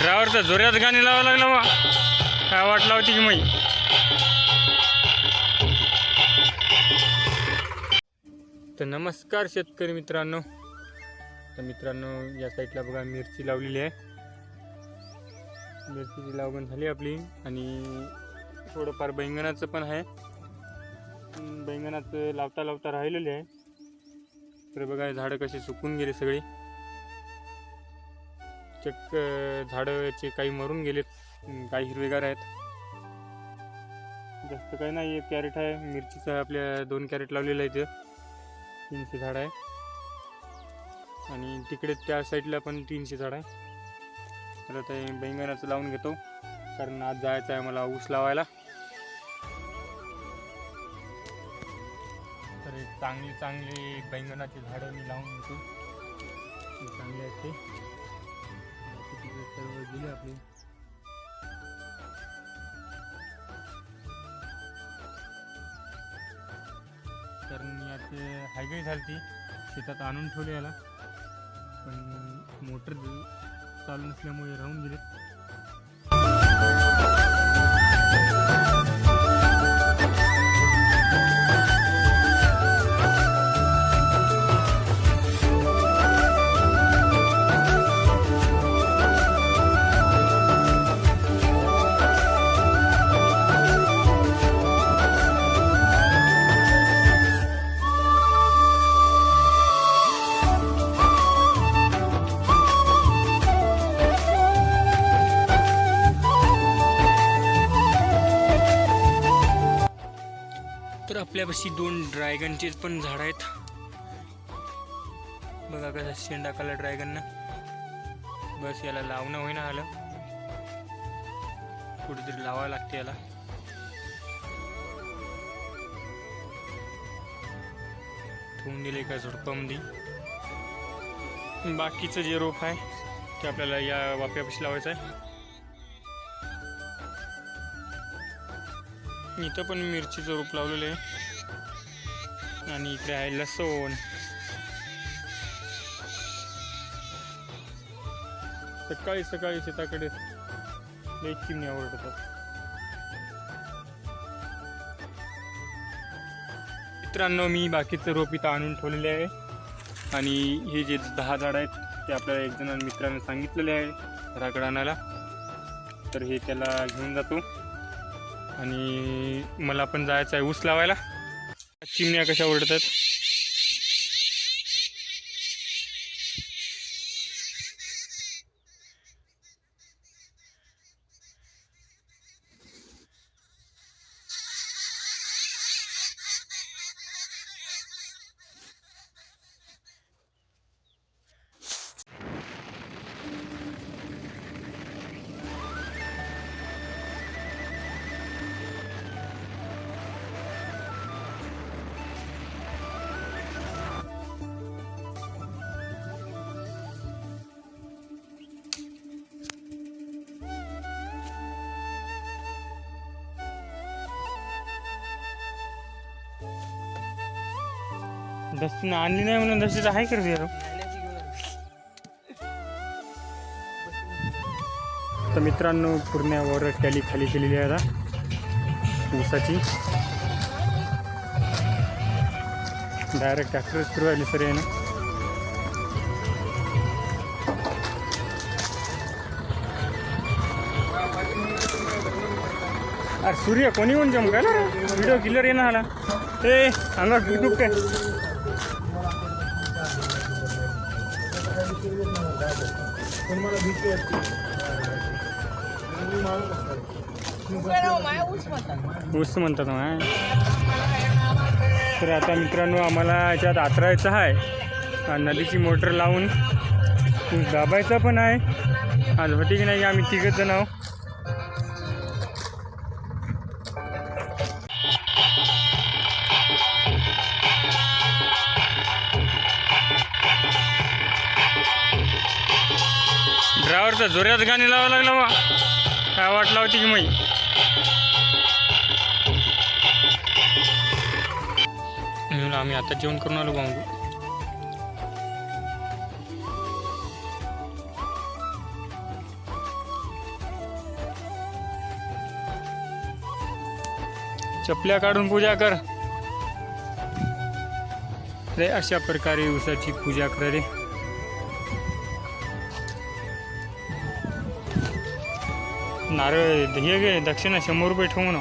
Driver तर जोऱ्यात गाणी लावा लागलं बा. काय वाट लावते की मी तर नमस्कार शेतकरी मित्रांनो. तर मित्रांनो या साईडला बघा मिरची लावलेली आहे. मिरचीची लावण झाली आपली आणि थोडंफार बैंगणाचं पण आहे. अं, लावता लावता राहिलेले आहे. तर बघा झाडं कशी सुकून गेले सगळी. चक्क झाडंचे काही मरून गेलेत. काही हिरवेगार आहेत. जास्त काही नाही एक कॅरेट आहे. मिरचीचं आपल्या दोन कॅरेट लावलेलं आहे ते. तीनशे झाड आहे. आणि तिकडे त्या साईडला पण तीनशे झाड आहे. तर आता हे बैंगणाचं लावून घेतो. कारण आज जायचं आहे मला ऊस लावायला. तरी चांगली चांगली बैंगणाची झाडं मी लावून घेतो. चांगले आहेत ते. सर्व दिले आपले. तर याचे हायगाई झाली ती शेतात आणून ठेवले याला. पण मोटर चालू नसल्यामुळे राहून गेले तर दोन ड्रॅगनचे पण झाड आहेत. बघा कसा शेंडा काला ड्रॅगनना बस याला लावणं होईना आलं. कुठेतरी लावावं लागते याला. ठेवून दिले का झुडपामध्ये बाकीचं जे रोप आहे ते आपल्याला या वाफ्यापाशी लावायचं आहे. इथं पण मिरचीचं रोप लावलेलं आहे. आणि इकडे आहे लसूण. सकाळी सकाळी शेताकडे लई चिमण्या ओरडतात मित्रांनो मी बाकीचं रोप इथं आणून ठेवलेले आहे. आणि हे जे दहा झाड आहेत ते आपल्याला एक जण मित्रानं सांगितलेले आहे घराकडे आणायला. तर हे त्याला घेऊन जातो. आणि मला पण जायचं आहे ऊस लावायला. चिमण्या कशा ओरडतात? दस्तीनं आणली नाही म्हणून दस्तीचं आहे कर यार तर मित्रांनो पूर्ण्यावर टॅली खाली केलेली आहे आता. ऊसाची. डायरेक्ट ट्रॅक्टरच फिरवायला सर आहे अरे सूर्य कोणी कोण जमका ना? व्हिडिओ किलर येणार आला ए अंगात युट्यूब काय ऊस म्हणतात माय तर आता मित्रांनो आम्हाला याच्यात आतरायचं आहे. नदीची मोटर लावून. दाबायचं पण आहे. आज होती की नाही आम्ही तिघंच जण ड्रायव्हर तर जोऱ्यात गाणी लावा लागला बा. काय वाट लावती की मी म्हणून आम्ही आता जेवण करून आलो बांगू चपल्या काढून पूजा कर. रे अशा प्रकारे उसाची पूजा करा रे. नारळ हे घे दक्षिणा शंभर रुपये ठेवू ना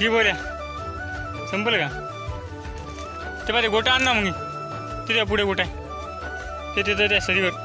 ही बोल्या संपल का? ते पाहिजे गोटा आण ना मग तिथे पुढे गोटा ते तिथं त्या सरीवर.